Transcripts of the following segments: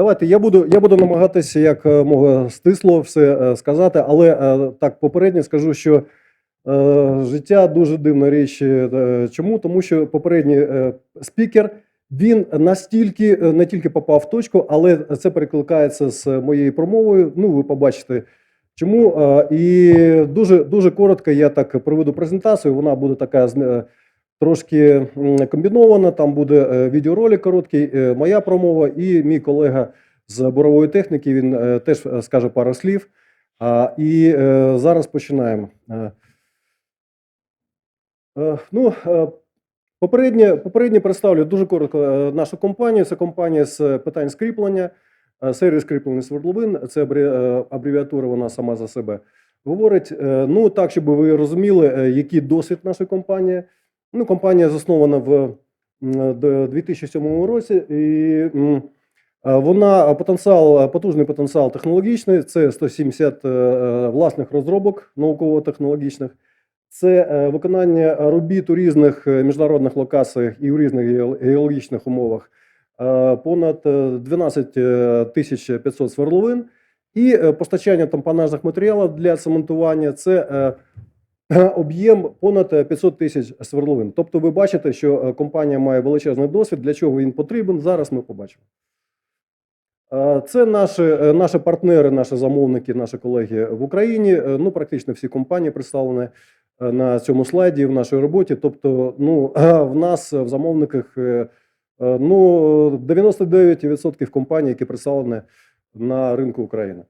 Давайте я буду, я буду намагатися як е, мого стисло все е, сказати, але е, так попередньо скажу, що життя дуже дивна річ. Чому? Тому що попередній спікер він настільки не тільки попав в точку, але це перекликається з моєю промовою. Ну, ви побачите. Чому і дуже дуже коротко я так проведу презентацію. Вона буде така трошки м, комбінована. Там буде е, відеоролик короткий, е, моя промова, і мій колега з бурової техніки. Він е, теж скаже пару слів. І зараз починаємо. Ну, попереднє, попереднє представлю дуже коротко нашу компанію. Це компанія з питань скріплення, сервіс скріплення свердловин. Це абре- абревіатура, вона сама за себе говорить. Ну, так, щоб ви розуміли, який досвід нашої компанії. Ну, компанія заснована в 2007 році, і вона потенціал, потужний потенціал технологічний. Це 170 е, е, власних розробок науково-технологічних. Це е, виконання робіт у різних міжнародних локаціях і у різних геологічних умовах. Понад е, 12 е, тисяч 500 свердловин і постачання тампонажних матеріалів для цементування. Це об'єм понад е, 500 тисяч свердловин. Тобто, ви бачите, що е, компанія має величезний досвід. Для чого він потрібен? Зараз ми побачимо. Е, Це наші, е, наші партнери, наші замовники, наші колеги в Україні. Е, Ну, практично всі компанії представлені е, на цьому слайді в нашій роботі. Тобто, ну, в нас е, в замовниках е, е, ну, 99% компаній, які представлені на ринку України.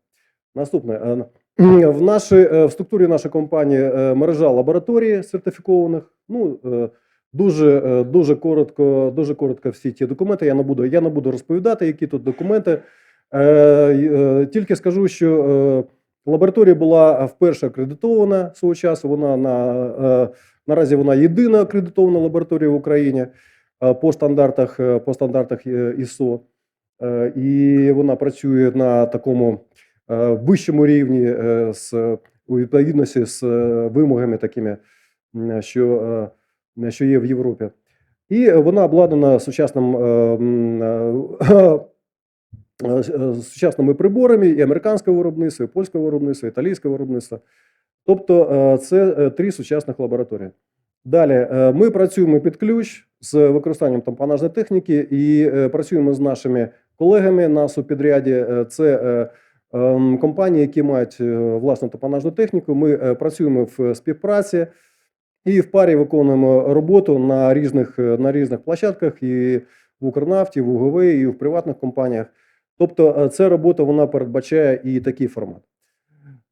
Наступне. В, нашій, е, в структурі нашої компанії е, мережа лабораторій сертифікованих. Ну, е, дуже, дуже, коротко, дуже коротко всі ті документи. Я не буду, я не буду розповідати, які тут документи. Тільки скажу, що лабораторія була вперше акредитована свого часу. Вона на, наразі вона єдина акредитована лабораторія в Україні по стандартах, по стандартах. Е, І вона працює на такому вищому рівні е, з у відповідності з е, вимогами такими, що, е, що є в Європі. І вона обладнана сучасним е, е, е, сучасними приборами і американського виробництва, і польського виробництва, і італійського виробництва. Тобто е, це е, три сучасних лабораторії. Далі е, ми працюємо під ключ з використанням тампонажної техніки і е, працюємо з нашими колегами на субпідряді. Е, Це е, компанії, які мають е, власну тампонажну техніку. Ми е, працюємо в співпраці і в парі виконуємо роботу на різних, е, на різних площадках і в Укрнафті, в УГВ, і в приватних компаніях. Тобто, е, ця робота вона передбачає і такий формат.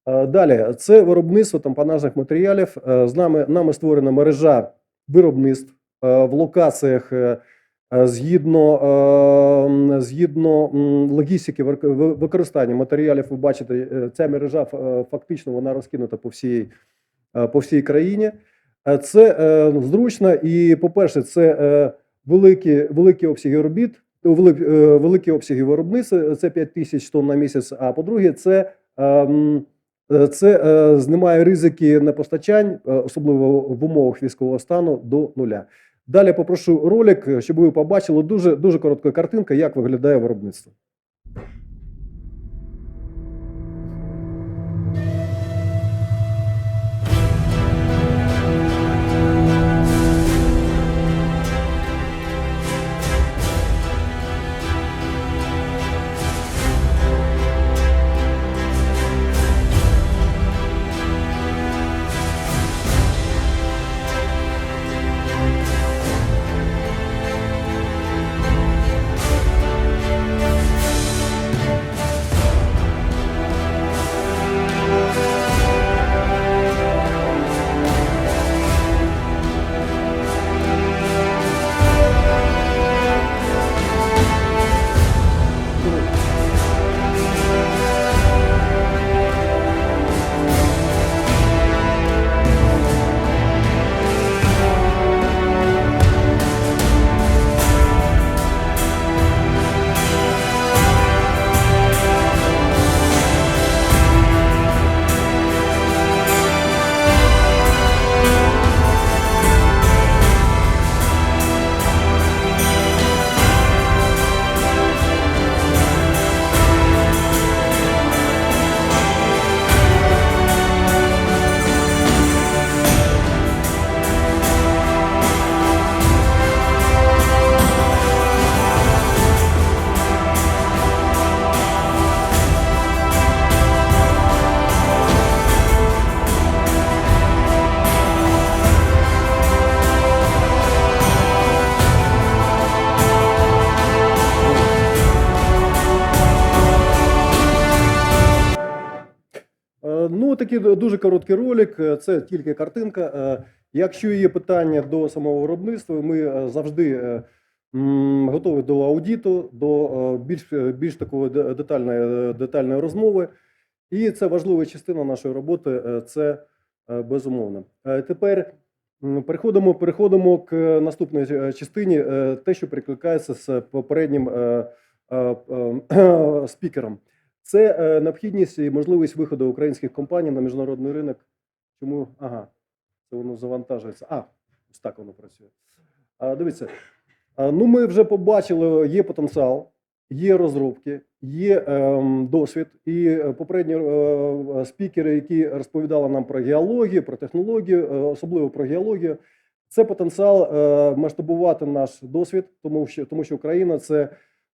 Е, Далі, це виробництво тампонажних матеріалів. Е, З нами нами створена мережа виробництв е, в локаціях е, е, згідно, е, згідно логістики використання матеріалів. Ви бачите, е, ця мережа е, фактично вона розкинута по всій, е, по всій країні. Е, Це е, зручно і, по-перше, це е, великі, великі обсяги робіт, великі, обсяги виробництва. Це 5 тисяч тонн на місяць. А по-друге, це Е, Це е, знімає ризики непостачань, е, особливо в умовах військового стану, до нуля. Далі попрошу ролик, е, щоб ви побачили дуже дуже коротка картинка, як виглядає виробництво. Такий дуже короткий ролик. е, Це тільки картинка. Е, Якщо є питання до самого виробництва, ми е, завжди готові до аудиту, до більш, більш такої детальної, детальної розмови. І це важлива частина нашої роботи. Це безумовно. Тепер переходимо, переходимо к наступній частині, те, що перекликається з попереднім спікером. Це е, необхідність і можливість виходу українських компаній на міжнародний ринок. Чому? Ага, це воно завантажується. А, ось так воно працює. А, дивіться, а, ну ми вже побачили, є потенціал, є розробки, є ем, досвід. І е, попередні е, спікери, які розповідали нам про геологію, про технологію, е, особливо про геологію, це потенціал е, масштабувати наш досвід, тому що, тому що Україна це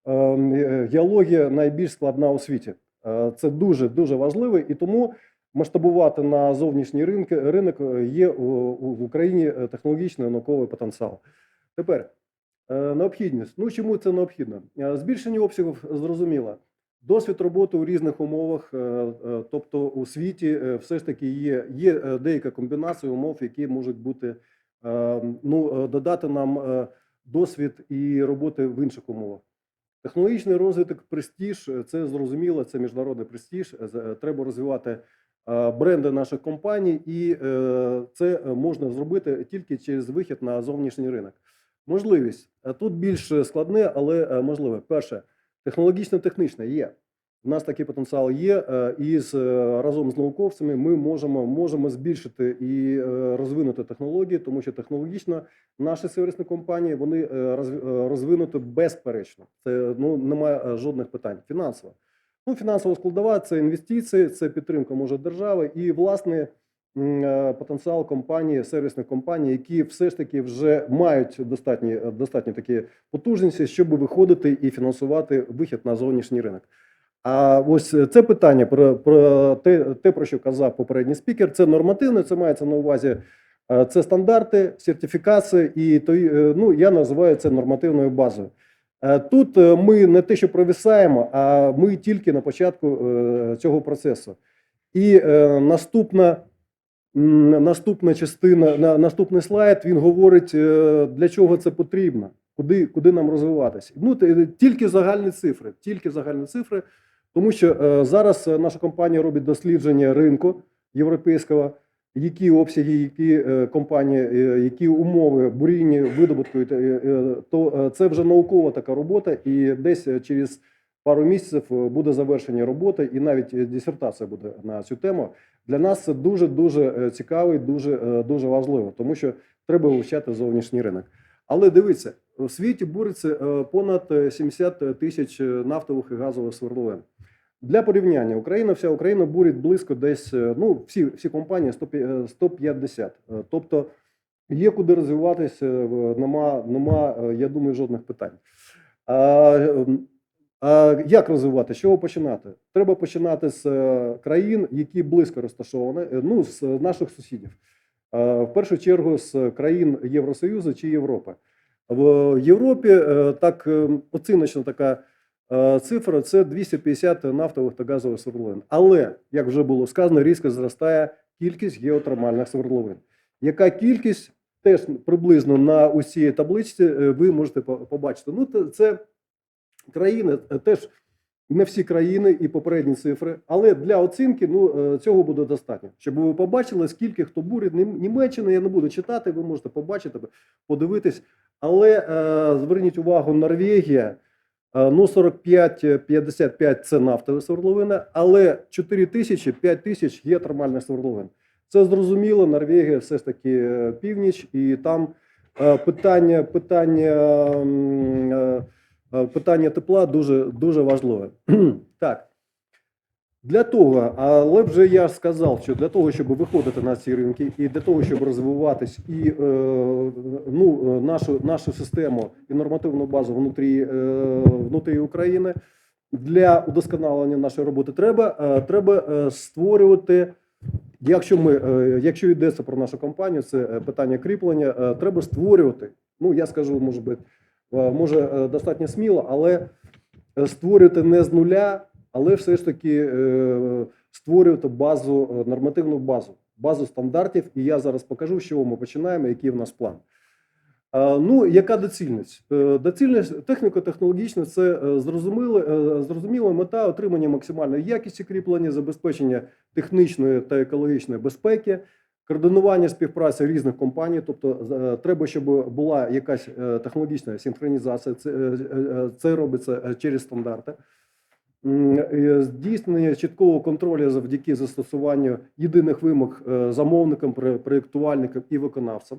ем, е, геологія найбільш складна у світі. Е, Це дуже дуже важливо, і тому масштабувати на зовнішній ринок, ринок е, є в Україні е, технологічний науковий потенціал. Тепер необхідність. Ну чому це необхідно? Збільшення обсягів зрозуміло. Досвід роботи у різних умовах, тобто у світі, все ж таки є, є деяка комбінація умов, які можуть бути ну, додати нам досвід і роботи в інших умовах. Технологічний розвиток, престиж це зрозуміло, це міжнародний престиж. е, Треба розвивати е, бренди наших компаній, і е, це можна зробити тільки через вихід на зовнішній ринок. Можливість тут більш складне, але можливе. Перше, технологічно-технічне є. У нас такий потенціал є, е, і з, е, разом з науковцями ми можемо, можемо збільшити і е, розвинути технології, тому що технологічно наші сервісні компанії вони розвинуті безперечно. Це ну немає жодних питань. Фінансово. Ну, фінансова складова це інвестиції, це підтримка може держави і власне потенціал компанії, сервісних компаній, які все ж таки вже мають достатні достатні такі потужності, щоб виходити і фінансувати вихід на зовнішній ринок. А ось це питання про, про те, те, про що казав попередній спікер, це нормативне, це мається на увазі. е, Це стандарти, сертифікації, і е, ну, я називаю це нормативною базою. Е, Тут е, ми не те, що провисаємо, а ми тільки на початку е, цього процесу. І е, наступна, наступна частина, на, наступний слайд він говорить, е, для чого це потрібно, куди, куди нам розвиватися. Ну, тільки загальні цифри, тільки загальні цифри, тому що е, зараз е, наша компанія робить дослідження ринку європейського, які обсяги, які е, компанії, які умови буріння, видобутку, то це вже наукова така робота, і десь через пару місяців буде завершення роботи, і навіть дисертація буде на цю тему. Для нас це дуже дуже цікаво і дуже, дуже важливо, тому що треба вивчати зовнішній ринок. Але дивіться, у світі буриться понад е, 70 тисяч нафтових і газових свердловин. Для порівняння, Україна, вся Україна бурить близько десь, е, ну, всі, всі компанії 100 пі- е, 150. Е, Тобто є куди розвиватися, нема, нема, я думаю, жодних питань. А, ем, а як розвивати? З чого починати? Треба починати з країн, які близько розташовані, ну, з наших сусідів. В першу чергу з країн Євросоюзу чи Європи. В Європі так е, оціночна така цифра це 250 нафтових та газових свердловин. Але, як вже було сказано, різко зростає кількість геотермальних свердловин. Яка кількість теж приблизно на усій табличці е, ви можете побачити. Ну, це країни е, теж не всі країни і попередні цифри, але для оцінки ну, е, цього буде достатньо, щоб ви побачили, скільки хто бурить. Нім- Німеччина я не буду читати, ви можете побачити, подивитись. Але е, зверніть увагу, Норвегія. Е, Ну, 45-55 це нафтові свердловини, але 4 тисячі, 5 тисяч є термальних свердловин. Це зрозуміло, Норвегія все ж таки е, північ, і там е, питання, питання, е, е, питання тепла дуже, дуже важливе. так. Для того, але вже я сказав, що для того, щоб виходити на ці ринки, і для того, щоб розвиватись і е, ну, нашу, нашу систему і нормативну базу внутрі, е, внутрі України, для удосконалення нашої роботи треба, е, треба е, створювати. Якщо ми, е, якщо йдеться про нашу компанію, це е, питання кріплення, е, треба створювати. Ну я скажу, може би, е, може достатньо сміло, але створювати не з нуля, але все ж таки е, створювати базу, е, нормативну базу, базу стандартів. І я зараз покажу, з чого ми починаємо, який в нас план. Е, Ну, яка доцільність? Доцільність техніко-технологічна це зрозуміла мета отримання максимальної якісті кріплення, забезпечення технічної та екологічної безпеки, координування співпраці різних компаній. Тобто треба, щоб була якась технологічна синхронізація. Це, це робиться через стандарти. Е, Здійснення чіткого контролю завдяки застосуванню єдиних вимог е, замовникам, проєктувальникам і виконавцям.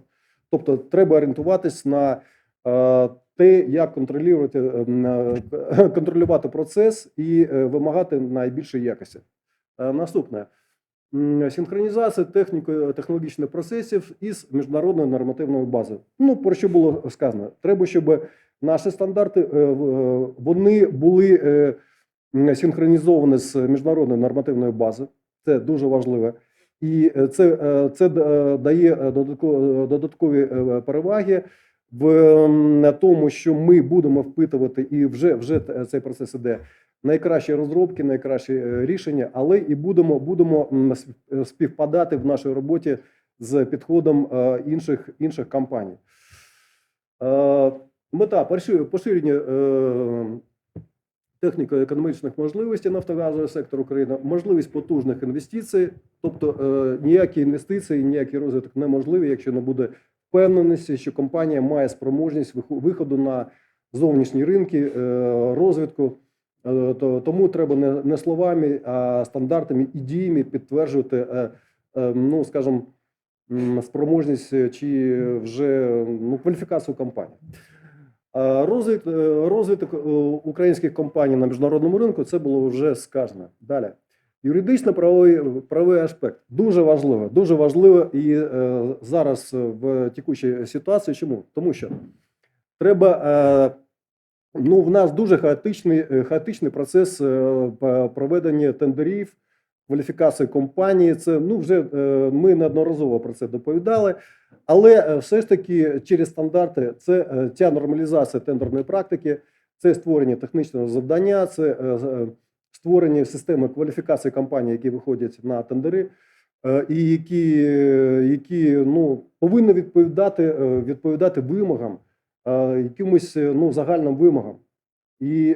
Тобто треба орієнтуватись на е, те, як контролювати, контролювати процес і вимагати найбільшої якості. Наступне синхронізація техніко-технологічних процесів із міжнародною нормативною базою. Ну про що було сказано? Треба, щоб наші стандарти вони були е, м, синхронізовані з міжнародною нормативною базою. Це дуже важливо. І е, це, е, це дає додаткові переваги в тому, що ми будемо впитувати, і вже, вже цей процес іде найкращі розробки, найкращі рішення, але і будемо, будемо співпадати в нашій роботі з підходом інших, інших компаній. Мета пошир- поширення техніко-економічних можливостей нафтогазового сектору України, можливість потужних інвестицій, тобто е, ніякі інвестиції, ніякий розвиток неможливі, якщо не буде впевненості, що компанія має спроможність виходу на зовнішні ринки, е, розвитку. Е, то- Тому треба не, не словами, а стандартами і діями підтверджувати, е, е, ну скажімо, спроможність чи вже ну, кваліфікацію компанії. Розвиток, е, розвиток е, українських компаній на міжнародному ринку це було вже сказано. Далі. Юридично-правовий правовий аспект дуже важливо, дуже важливо і е, зараз в текущій ситуації. Чому? Тому що треба. Е, ну, в нас дуже хаотичний, е, хаотичний процес е, проведення тендерів, кваліфікації компанії. Це ну вже е, ми неодноразово про це доповідали. Але е, все ж таки через стандарти це е, ця нормалізація тендерної практики, це створення технічного завдання, це е, створення системи кваліфікації компаній, які виходять на тендери, і які, які ну, повинні відповідати, відповідати вимогам, якимось ну, загальним вимогам і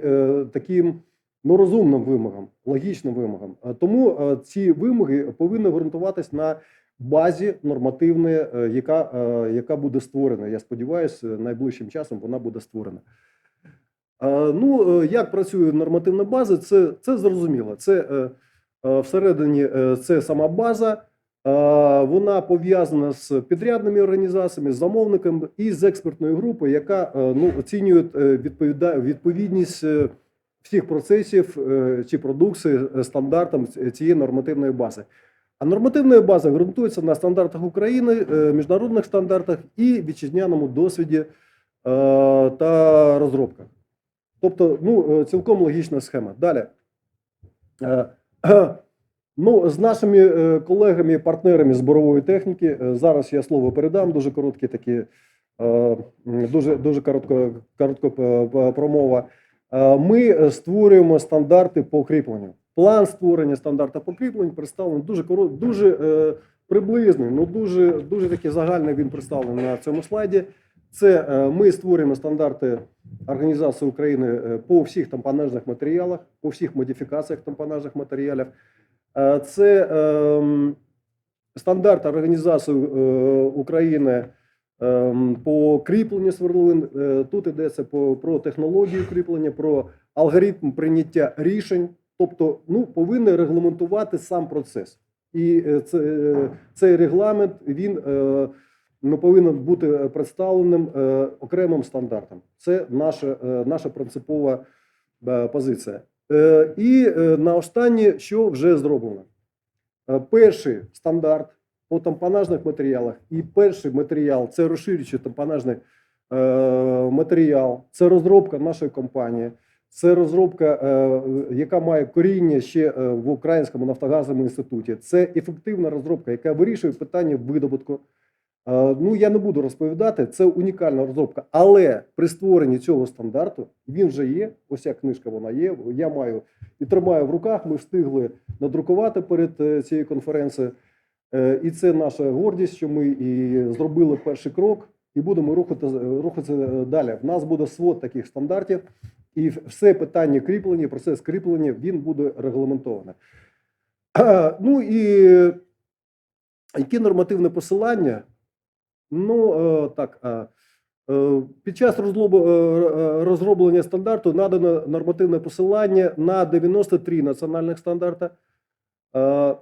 таким ну, розумним вимогам, логічним вимогам. Тому ці вимоги повинні ґрунтуватись на базі нормативної, е, яка, е, яка буде створена. Я сподіваюся, найближчим часом вона буде створена. Е, Ну, як працює нормативна база, це, це зрозуміло. Це всередині це сама база, вона пов'язана з підрядними організаціями, з замовниками і з експертною групою, яка ну, оцінює відповідність всіх процесів чи продукції стандартам цієї нормативної бази. А нормативна база ґрунтується на стандартах України, е, міжнародних стандартах і вітчизняному досвіді е, та розробках. Тобто, ну, е, цілком логічна схема. Далі. Ну, з нашими колегами, партнерами з борової техніки, зараз я слово передам, дуже короткі такі, дуже, дуже коротко, коротко промова. Ми створюємо стандарти по кріпленню. План створення стандарту по кріпленню представлений дуже корот, дуже е, приблизний, ну дуже, дуже таки загальний він представлений на цьому слайді. Це е, ми створюємо стандарти Організації України е, по всіх тампонажних матеріалах, по всіх модифікаціях тампонажних матеріалів. Е, Це ем, стандарт Організації е, України ем, по кріпленню свердловин. Е, Тут йдеться про технологію кріплення, про алгоритм прийняття рішень. Тобто, ну, повинні регламентувати сам процес. І е, це, е, цей регламент він е, ну, повинен бути представленим окремим стандартом. Це наша, наша принципова позиція. І на останнє, що вже зроблено? Перший стандарт по тампонажних матеріалах і перший матеріал це розширюючий тампонажний матеріал, це розробка нашої компанії, це розробка, е, яка має коріння ще е, в Українському нафтогазовому інституті. Це ефективна розробка, яка вирішує питання видобутку. Е, Ну, я не буду розповідати, це унікальна розробка. Але при створенні цього стандарту він вже є. Ось ця книжка вона є. Я маю і тримаю в руках. Ми встигли надрукувати перед цією конференцією. І це наша гордість, що ми і зробили перший крок, і будемо рухати, рухатися далі. В нас буде свод таких стандартів, і все питання кріплення, процес кріплення він буде регламентований. Е, Ну і які нормативне посилання? Ну, е, так. е, Під час розроблення стандарту надано нормативне посилання на 93 національних стандарти. Е,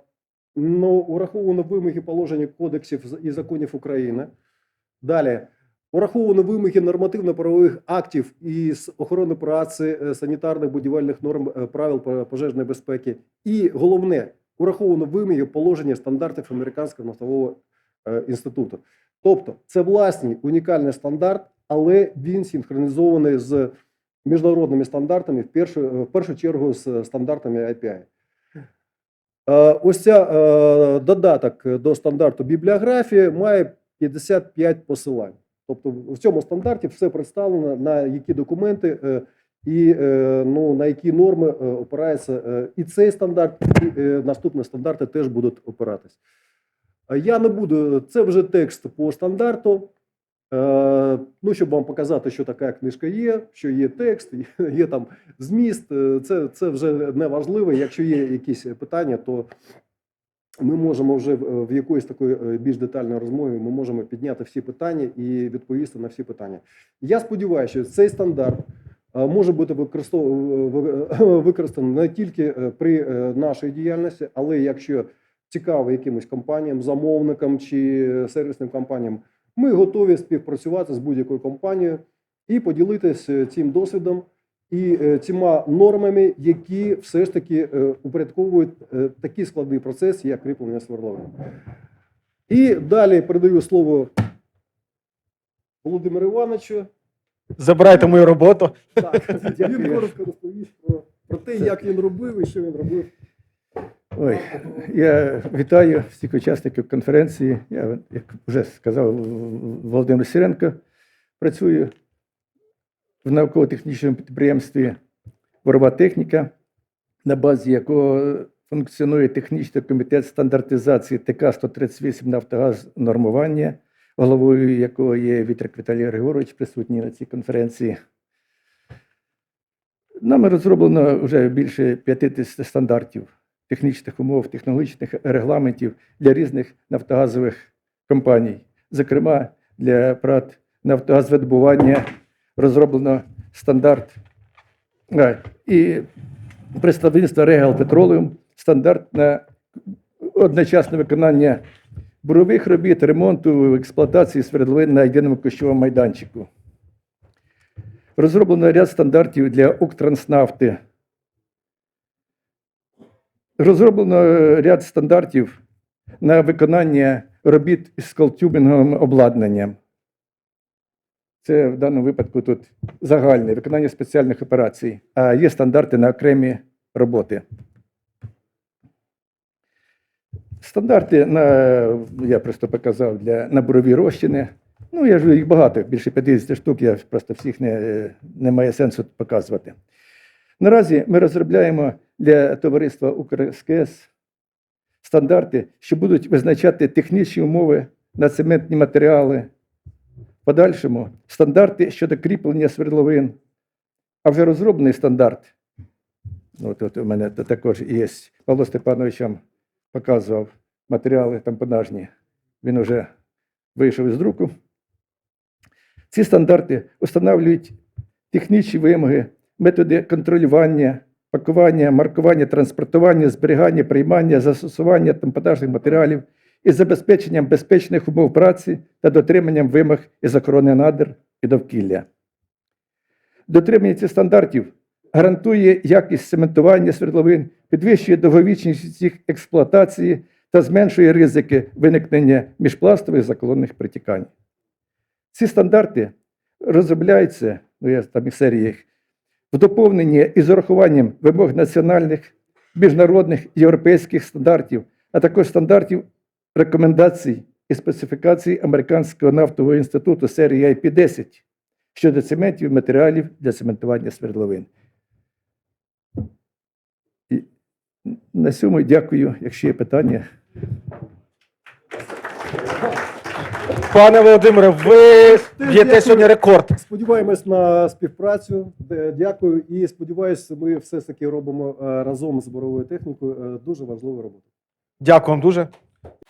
Ну, ураховано вимоги положення кодексів і законів України. Далі. Ураховано вимоги нормативно-правових актів із охорони праці, е, санітарних будівельних норм, е, правил пожежної безпеки. І головне, ураховано вимоги положення стандартів Американського нафтового е, інституту. Тобто, це власний унікальний стандарт, але він синхронізований з міжнародними стандартами, в першу, в першу чергу з стандартами IPI. Ось ця додаток до стандарту бібліографії має 55 посилань. Тобто в цьому стандарті все представлено, на які документи е, і е, ну, на які норми е, опирається і цей стандарт, і наступні стандарти теж будуть опиратись. Я не буду, це вже текст по стандарту. Ну, щоб вам показати, що така книжка є, що є текст, є, там зміст. Це, це вже не важливо. Якщо є якісь питання, то ми можемо вже в якоїсь такої е, більш детальної розмові ми можемо підняти всі питання і відповісти на всі питання. Я сподіваюся, що цей стандарт е, може бути використаний не тільки е, при нашій діяльності, але якщо цікаво якимось компаніям, замовникам чи сервісним компаніям, ми готові співпрацювати з будь-якою компанією і поділитися цим досвідом і е, цими нормами, які все ж таки е, упорядковують е, такий складний процес, як кріплення свердловин. І далі передаю слово Володимиру Івановичу. Забирайте мою роботу. Так, він коротко розповість про, про те, як він робив і що він робив. Ой, я вітаю всіх учасників конференції. Я, як вже сказав Володимир Сиренко, працюю в науково-технічному підприємстві Ворова техніка, на базі якого функціонує технічний комітет стандартизації ТК-138 Нафтогаз нормування, головою якого є Вітрик Віталій Григорович, присутній на цій конференції. Нами розроблено вже більше 50 стандартів технічних умов, технологічних регламентів для різних нафтогазових компаній. Зокрема, для ПРАТ «Нафтогазвидобування» розроблено стандарт і представництво Регал Петролеум стандарт на одночасне виконання бурових робіт, ремонту, експлуатації свердловин на єдиному кощовому майданчику. Розроблено ряд стандартів для Укртранснафти, Розроблено е, ряд стандартів на виконання робіт із скалтюбінговим обладнанням. Це в даному випадку тут загальне виконання спеціальних операцій, а є стандарти на окремі роботи. Стандарти на, я просто показав для на бурові розчини. Ну, я ж їх багато, більше 50 штук, я просто всіх не, не має сенсу показувати. Наразі ми розробляємо для товариства УкрСКС стандарти, що будуть визначати технічні умови на цементні матеріали. Подальшому стандарти щодо кріплення свердловин. А вже розроблений стандарт. Ну, тут у мене та- також є. Павло Степанович показував матеріали тампонажні. Він вже вийшов із друку. Ці стандарти встановлюють технічні вимоги, методи контролювання, пакування, маркування, транспортування, зберігання, приймання, застосування тампонажних матеріалів із забезпеченням безпечних умов праці та дотриманням вимог із охорони надр і довкілля. Дотримання цих стандартів гарантує якість цементування свердловин, підвищує довговічність їх експлуатації та зменшує ризики виникнення міжпластових заколонних притікань. Ці стандарти розробляються, ну я там і серії їх, в доповнення із урахуванням вимог національних, міжнародних європейських стандартів, а також стандартів рекомендацій і специфікації Американського нафтового інституту серії IP-10 щодо цементів і матеріалів для цементування свердловин. І на цьому дякую. Якщо є питання, Пане Володимире, ви б'єте сьогодні рекорд. Сподіваємось на співпрацю. Е, Дякую. І сподіваюся, ми все ж таки робимо е, разом з боровою технікою е, дуже важливу роботу. Дякую вам дуже.